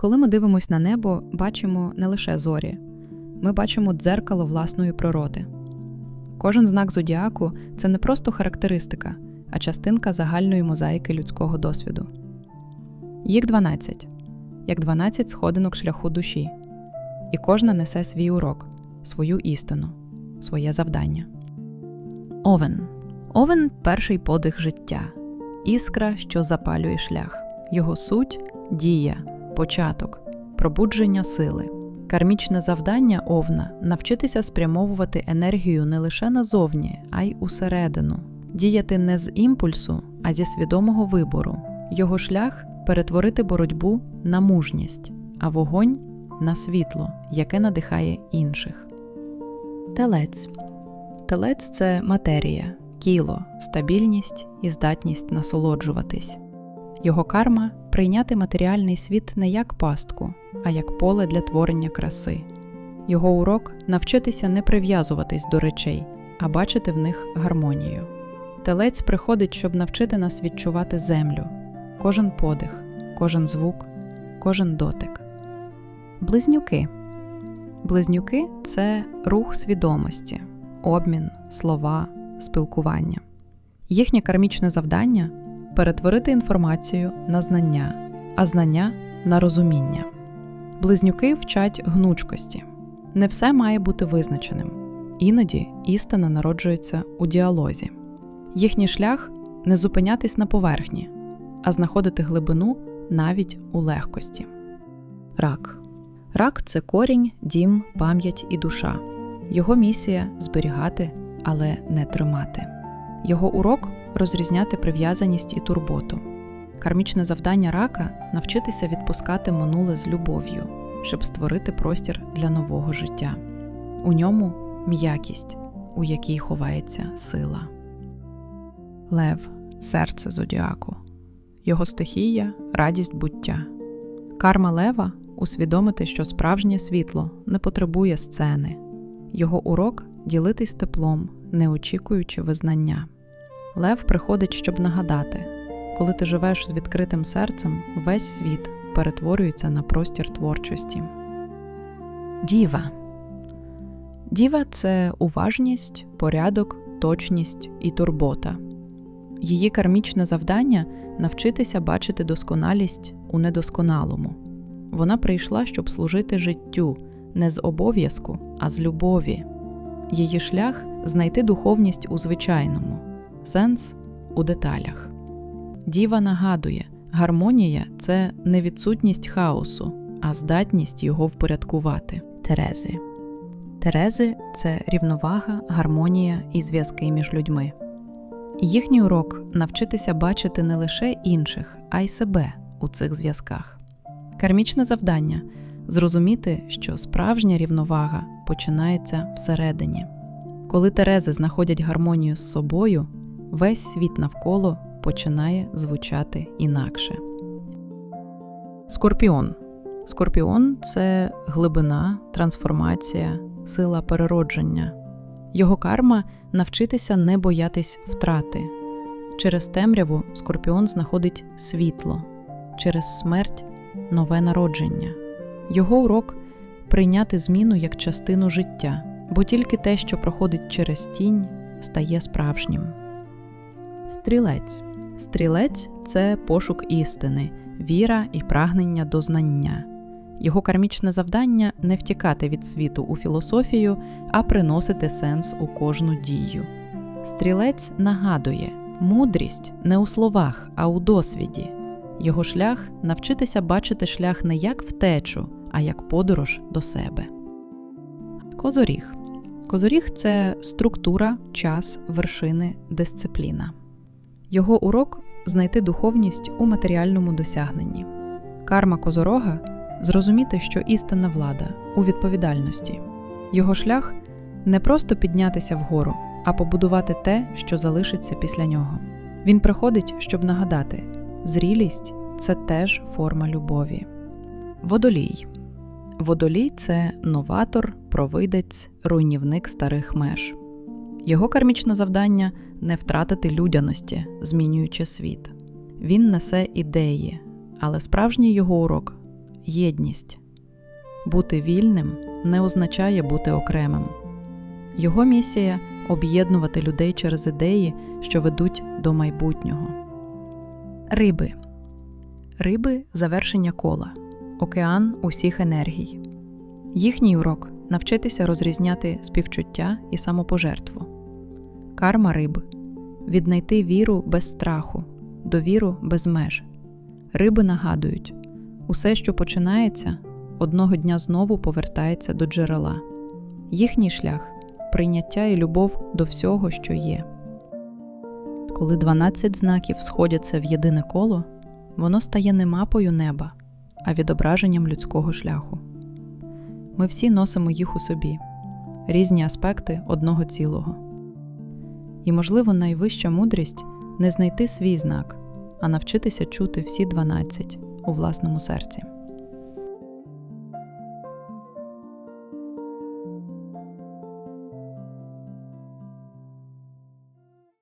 Коли ми дивимося на небо, бачимо не лише зорі, ми бачимо дзеркало власної природи. Кожен знак зодіаку це не просто характеристика, а частинка загальної мозаїки людського досвіду. Їх 12, як 12 сходинок шляху душі, і кожна несе свій урок, свою істину, своє завдання. Овен. Овен перший подих життя, іскра, що запалює шлях, його суть дія, початок, пробудження сили. Кармічне завдання овна навчитися спрямовувати енергію не лише назовні, а й усередину, діяти не з імпульсу, а зі свідомого вибору. Його шлях перетворити боротьбу на мужність, а вогонь на світло, яке надихає інших. Телець. Телець це матерія, тіло, стабільність і здатність насолоджуватись. Його карма прийняти матеріальний світ не як пастку, а як поле для творення краси. Його урок навчитися не прив'язуватись до речей, а бачити в них гармонію. Телець приходить, щоб навчити нас відчувати землю, кожен подих, кожен звук, кожен дотик. Близнюки. Близнюки це рух свідомості, обмін, слова, спілкування. Їхнє кармічне завдання перетворити інформацію на знання, а знання на розуміння. Близнюки вчать гнучкості. Не все має бути визначеним. Іноді істина народжується у діалозі. Їхній шлях не зупинятись на поверхні, а знаходити глибину навіть у легкості. Рак. Рак це корінь, дім, пам'ять і душа. Його місія зберігати, але не тримати. Його урок розрізняти прив'язаність і турботу. Кармічне завдання рака навчитися відпускати минуле з любов'ю, щоб створити простір для нового життя. У ньому м'якість, у якій ховається сила. Лев серце зодіаку. Його стихія радість буття. Карма лева усвідомити, що справжнє світло не потребує сцени. Його урок ділитись теплом, не очікуючи визнання. Лев приходить, щоб нагадати коли ти живеш з відкритим серцем, весь світ перетворюється на простір творчості. Діва. Діва це уважність, порядок, точність і турбота. Її кармічне завдання навчитися бачити досконалість у недосконалому. Вона прийшла, щоб служити життю не з обов'язку, а з любові. Її шлях знайти духовність у звичайному, сенс у деталях. Діва нагадує, гармонія це не відсутність хаосу, а здатність його впорядкувати. Терези. Терези це рівновага, гармонія і зв'язки між людьми. Їхній урок навчитися бачити не лише інших, а й себе у цих зв'язках. Кармічне завдання зрозуміти, що справжня рівновага починається всередині. Коли Терези знаходять гармонію з собою, весь світ навколо починає звучати інакше. Скорпіон. Скорпіон це глибина, трансформація, сила переродження. Його карма навчитися не боятись втрати. Через темряву скорпіон знаходить світло, через смерть нове народження. Його урок прийняти зміну як частину життя, бо тільки те, що проходить через тінь, стає справжнім. Стрілець. Стрілець це пошук істини, віра і прагнення до знання. Його кармічне завдання не втікати від світу у філософію, а приносити сенс у кожну дію. Стрілець нагадує, мудрість не у словах, а у досвіді. Його шлях навчитися бачити шлях не як втечу, а як подорож до себе. Козоріг. Козоріг це структура, час, вершини, дисципліна. Його урок знайти духовність у матеріальному досягненні. Карма козорога зрозуміти, що істинна влада у відповідальності. Його шлях не просто піднятися вгору, а побудувати те, що залишиться після нього. Він приходить, щоб нагадати: зрілість це теж форма любові. Водолій. Водолій це новатор, провидець, руйнівник старих меж. Його кармічне завдання не втратити людяності, змінюючи світ. Він несе ідеї, але справжній його урок єдність. Бути вільним не означає бути окремим. Його місія об'єднувати людей через ідеї, що ведуть до майбутнього. Риби. Риби завершення кола, океан усіх енергій. Їхній урок навчитися розрізняти співчуття і самопожертву. Карма риб віднайти віру без страху, довіру без меж. Риби нагадують усе, що починається, одного дня знову повертається до джерела. Їхній шлях прийняття і любов до всього, що є. Коли 12 знаків сходяться в єдине коло, воно стає не мапою неба, а відображенням людського шляху. Ми всі носимо їх у собі, різні аспекти одного цілого. І, можливо, найвища мудрість не знайти свій знак, а навчитися чути всі 12 у власному серці.